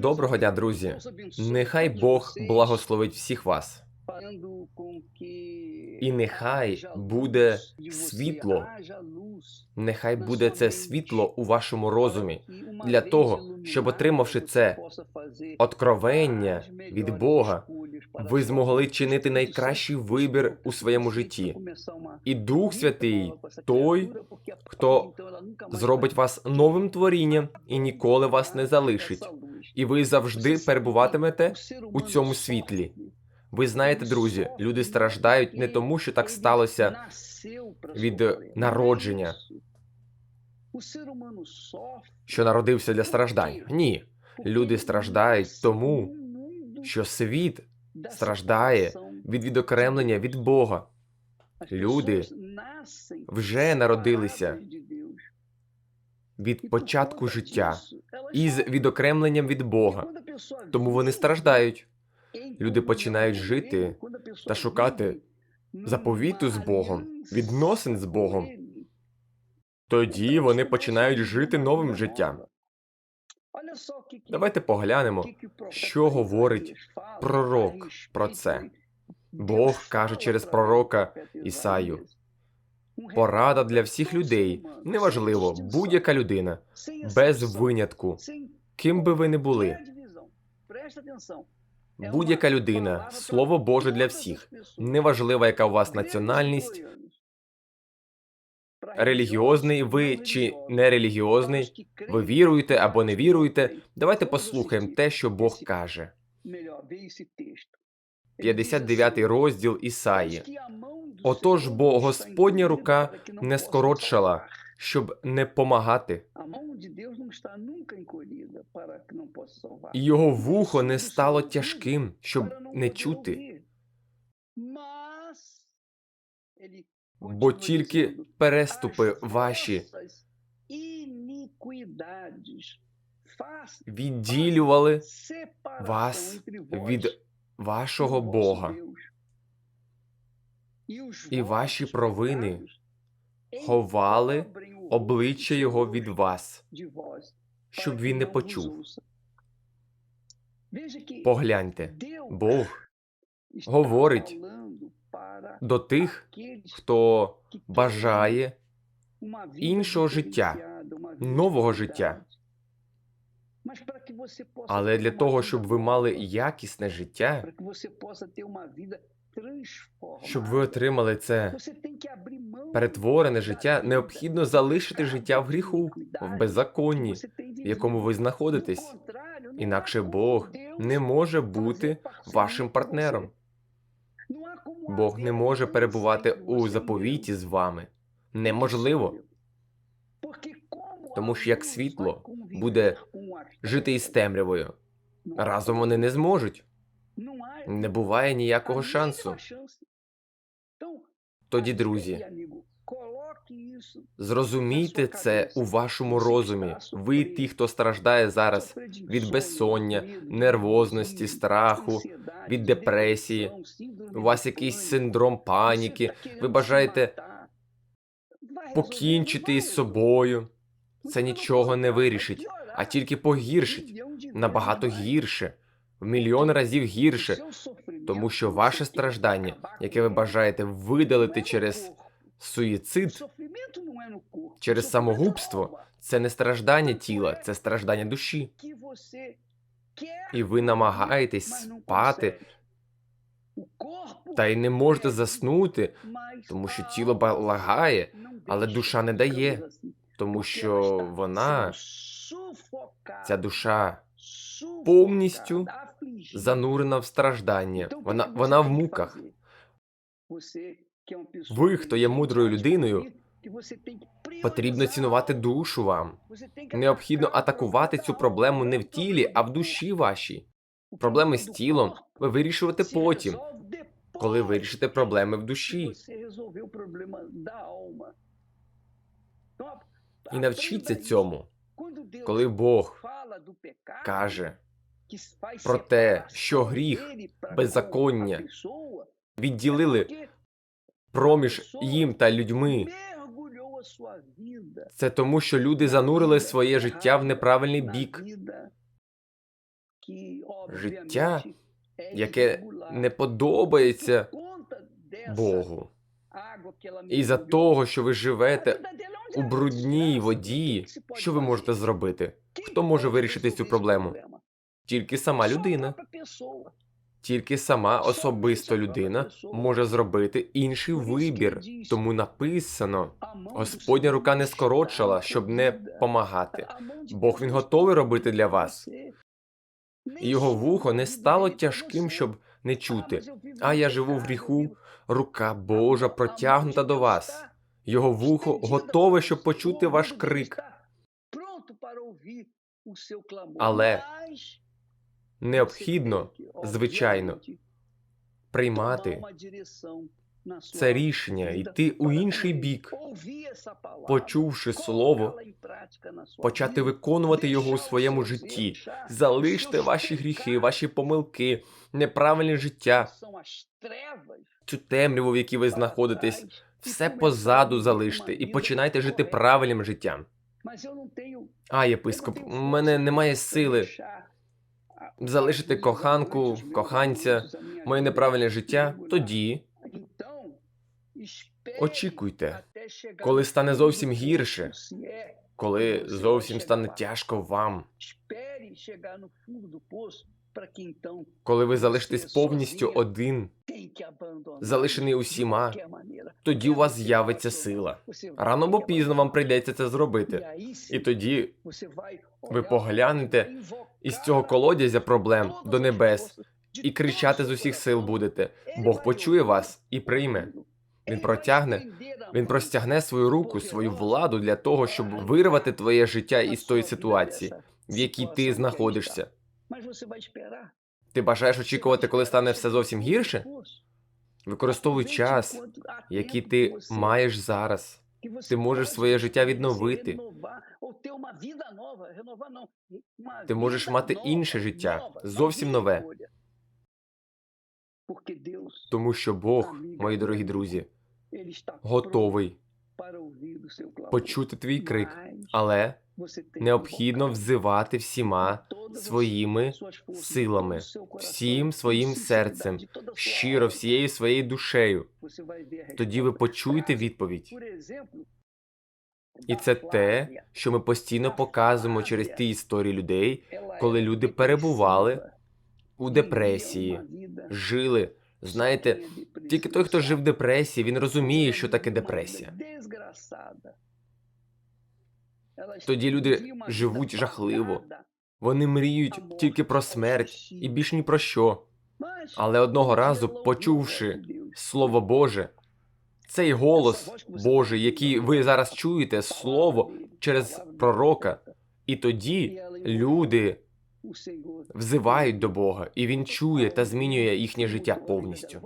Доброго дня, друзі. Нехай Бог благословить всіх вас. І нехай буде світло, Нехай буде це світло у вашому розумі для того, щоб отримавши це откровення від Бога, ви змогли чинити найкращий вибір у своєму житті. І Дух Святий, той, хто зробить вас новим творінням і ніколи вас не залишить. І ви завжди перебуватимете у цьому світлі. Ви знаєте, друзі, люди страждають не тому, що так сталося від народження, що народився для страждань. Ні, люди страждають тому, що світ страждає від відокремлення від Бога. Люди вже народилися від початку життя із відокремленням від Бога, тому вони страждають. Люди починають жити та шукати заповіту з Богом, відносин з Богом. Тоді вони починають жити новим життям. Давайте поглянемо, що говорить пророк про це. Бог каже через пророка Ісаю. Порада для всіх людей, неважливо, будь-яка людина, без винятку, ким би ви не були. Будь-яка людина, слово Боже для всіх, неважливо, яка у вас національність, релігіозний ви чи нерелігіозний, ви віруєте або не віруєте. Давайте послухаємо те, що Бог каже. 59 розділ Ісаї. Отож, бо Господня рука не скоротшала, щоб не помагати, і його вухо не стало тяжким, щоб не чути, бо тільки переступи ваші. відділювали вас від вашого Бога, і ваші провини ховали обличчя його від вас, щоб він не почув. Погляньте, Бог говорить до тих, хто бажає іншого життя, нового життя. Але для того, щоб ви мали якісне життя, щоб ви отримали це перетворене життя, необхідно залишити життя в гріху, в беззаконні, в якому ви знаходитесь. Інакше Бог не може бути вашим партнером. Бог не може перебувати у заповіті з вами. Неможливо, тому що як світло буде жити із темрявою. Разом вони не зможуть. Не буває ніякого шансу. Тоді, друзі, зрозумійте це у вашому розумі. Ви ті, хто страждає зараз від безсоння, нервозності, страху, від депресії. У вас якийсь синдром паніки. Ви бажаєте покінчити із собою. Це нічого не вирішить, а тільки погіршить набагато гірше, в мільйон разів гірше, тому що ваше страждання, яке ви бажаєте видалити через суїцид, через самогубство, це не страждання тіла, це страждання душі. І ви намагаєтесь спати. Та й не можете заснути, тому що тіло балагає, але душа не дає, тому що вона, ця душа, повністю занурена в страждання. Вона, вона в муках. Ви, хто є мудрою людиною, потрібно цінувати душу вам. Необхідно атакувати цю проблему не в тілі, а в душі вашій. Проблеми з тілом ви вирішувати потім, коли вирішите проблеми в душі. І навчіться цьому, коли Бог каже про те, що гріх, беззаконня відділили проміж їм та людьми. Це тому, що люди занурили своє життя в неправильний бік. Життя, яке не подобається Богу. І за того, що ви живете у брудній воді, що ви можете зробити? Хто може вирішити цю проблему? Тільки сама людина. Тільки сама особисто людина може зробити інший вибір. Тому написано: Господня рука не скорочила, щоб не помагати. Бог він готовий робити для вас. І його вухо не стало тяжким, щоб не чути. А я живу в гріху, рука Божа протягнута до вас. Його вухо готове, щоб почути ваш крик. Але Необхідно, звичайно, приймати це рішення, йти у інший бік, почувши слово, почати виконувати його у своєму житті. Залиште ваші гріхи, ваші помилки, неправильне життя, цю темряву, в якій ви знаходитесь, все позаду залиште і починайте жити правильним життям. А, єпископ, у мене немає сили залишити коханку, коханця, моє неправильне життя. Тоді очікуйте, коли стане зовсім гірше, коли зовсім стане тяжко вам, коли ви залишитесь повністю один, залишений усіма, тоді у вас з'явиться сила. Рано або пізно вам прийдеться це зробити. І тоді ви поглянете із цього колодязя проблем до небес і кричати з усіх сил будете. Бог почує вас і прийме. Він протягне, він простягне свою руку, свою владу для того, щоб вирвати твоє життя із тої ситуації, в якій ти знаходишся. Ти бажаєш очікувати, коли стане все зовсім гірше? Використовуй час, який ти маєш зараз. Ти можеш своє життя відновити. Ти можеш мати інше життя, зовсім нове. Тому що Бог, мої дорогі друзі, готовий почути твій крик, але необхідно взивати всіма своїми силами, всім своїм серцем, щиро всією своєю душею. Тоді ви почуєте відповідь. І це те, що ми постійно показуємо через ті історії людей, коли люди перебували у депресії, жили. Знаєте, тільки той, хто жив в депресії, він розуміє, що таке депресія. Тоді люди живуть жахливо. Вони мріють тільки про смерть і більш ні про що. Але одного разу, почувши Слово Боже, цей голос Божий, який ви зараз чуєте, слово через пророка, і тоді люди взивають до Бога, і він чує та змінює їхнє життя повністю.